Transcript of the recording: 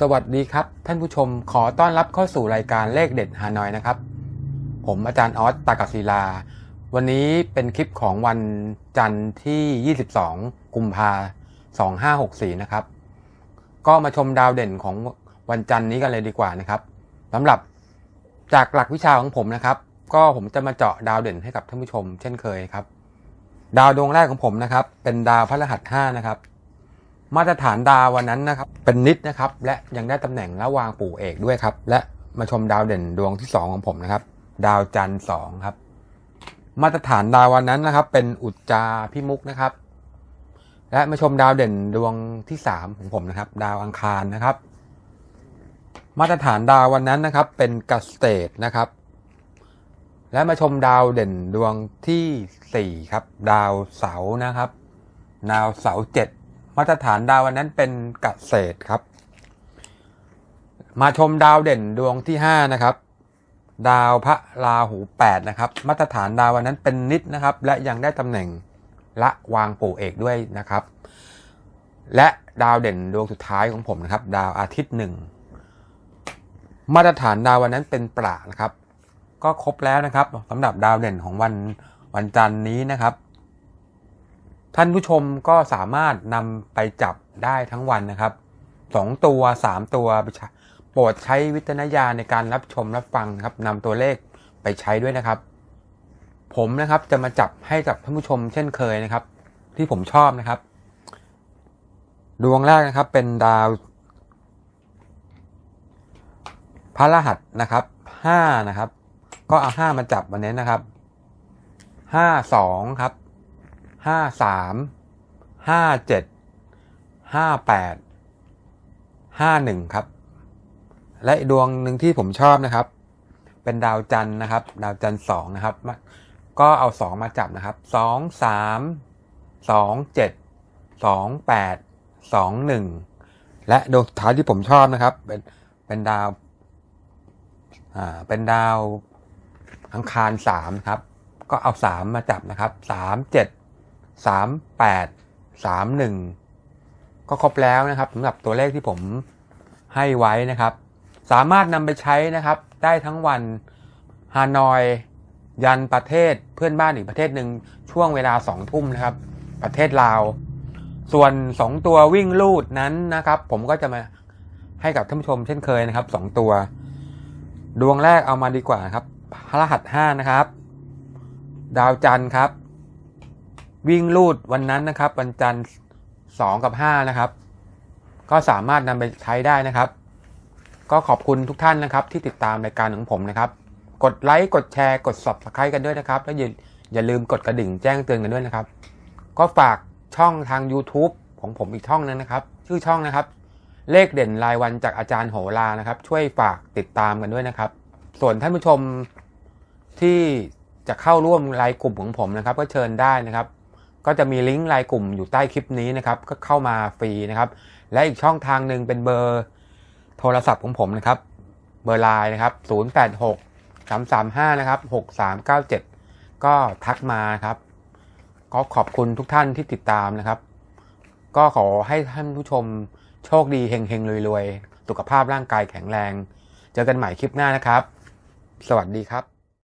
สวัสดีครับ ท่านผู้ชมขอต้อนรับเข้าสู่รายการเลขเด็ดฮานอยนะครับ ผมอาจารย์ออสตากศิลา วันนี้เป็นคลิปของวันจันทร์ที่ 22 กุมภา2564 นะครับ ก็มาชมดาวเด่นของวันจันทร์นี้กันเลยดีกว่านะครับสำหรับจากหลักวิชาของผมนะครับ ก็ผมจะมาเจาะดาวเด่นให้กับท่านผู้ชม เช่นเคยครับ ดาวดวงแรกของผมนะครับ เป็นดาวพฤหัส5นะครับ มาตรฐานดาววันนั้นนะครับเป็นนิดนะครับและยังได้ตำแหน่งระวางปู่เอกด้วยครับ และมาชมดาวเด่นดวงที่ 2 ของผมนะครับ ดาวจันทร์สองครับ มาตรฐานดาววันนั้นนะครับ เป็นอุจจาพิมุกนะครับ และมาชมดาวเด่นดวงที่ 3 ของผมนะครับ ดาวอังคารนะครับ มาตรฐานดาววันนั้นนะครับ เป็นกัสเตดนะครับ และมาชมดาวเด่นดวงที่4ครับ ดาวเสาร์นะครับ ดาวเสาร์เจ็ด มาตรฐานดาววันนั้นเป็นกเกษตรครับ มาชมดาวเด่นดวงที่5นะครับ ดาวพระราหู8นะครับ มาตรฐานดาววันนั้นเป็นนิดนะครับ และยังได้ตำแหน่งละวางปู่เอกด้วยนะครับ และดาวเด่นดวงสุดท้ายของผมนะครับ ดาวอาทิตย์หนึ่งมาตรฐานดาววันนั้นเป็นประนะครับ ก็ครบแล้วนะครับสำหรับดาวเด่นของวันวันจันทร์นี้นะครับ ท่านผู้ชมก็สามารถนำไปจับได้ทั้งวันนะครับสองตัวสามตัวโปรดใช้วิจารณญาณในการรับชมรับฟังนะครับนำตัวเลขไปใช้ด้วยนะครับ ผมนะครับจะมาจับให้กับท่านผู้ชมเช่นเคยนะครับ ที่ผมชอบนะครับ ดวงแรกนะครับเป็นดาว พระรหัสนะครับห้านะครับ ก็เอาห้ามาจับวันนี้นะครับห้าสองครับ ห้าสามห้าเจ็ดห้าแปดห้าหนึ่งครับ และดวงหนึ่งที่ผมชอบนะครับ เป็นดาวจันทร์นะครับ ดาวจันทร์สองนะครับ ก็เอาสองมาจับนะครับสองสามสองเจ็ดสองแปดสองหนึ่งและดวงสุดท้ายที่ผมชอบนะครับ เป็นเป็นดาวอ่าเป็นดาวอังคารสามครับ ก็เอาสามมาจับนะครับสามเจ็ด สามแปดสามหนึ่งก็ครบแล้วนะครับสำหรับตัวเลขที่ผมให้ไว้นะครับ สามารถนำไปใช้นะครับ ได้ทั้งวันฮานอย ยันประเทศเพื่อนบ้านอีกประเทศหนึ่งช่วงเวลาสองทุ่มนะครับ ประเทศลาว ส่วนสองตัววิ่งลูดนั้นนะครับ ผมก็จะมาให้กับท่านผู้ชมเช่นเคยนะครับสองตัว ดวงแรกเอามาดีกว่าครับพระรหัสห้านะครับ ดาวจันทร์ครับ วิ่งลูดวันนั้นนะครับ วันจันทร์สองกับห้านะครับ ก็สามารถนำไปใช้ได้นะครับ ก็ขอบคุณทุกท่านนะครับ ที่ติดตามรายการของผมนะครับ กดไลค์กดแชร์กด subscribe กันด้วยนะครับ แล้วอย่าอย่าลืมกดกระดิ่งแจ้งเตือนกันด้วยนะครับ ก็ฝากช่องทาง YouTube ของผมอีกช่องนึงนะครับ ชื่อช่องนะครับ เลขเด่นรายวันจากอาจารย์โหรานะครับ ช่วยฝากติดตามกันด้วยนะครับ ส่วนท่านผู้ชมที่จะเข้าร่วมรายกลุ่มของผมนะครับ ก็เชิญได้นะครับ ก็จะมีลิงก์รายกลุ่มอยู่ใต้คลิปนี้นะครับก็เข้ามาฟรีนะครับ และอีกช่องทางหนึ่งเป็นเบอร์โทรศัพท์ของผมนะครับ เบอร์ไลน์นะครับ 086 335 นะครับ 6397 ก็ทักมาครับ ก็ขอบคุณทุกท่านที่ติดตามนะครับ ก็ขอให้ท่านผู้ชมโชคดีเฮงเฮงรวยๆ สุขภาพร่างกายแข็งแรง เจอกันใหม่คลิปหน้านะครับ สวัสดีครับ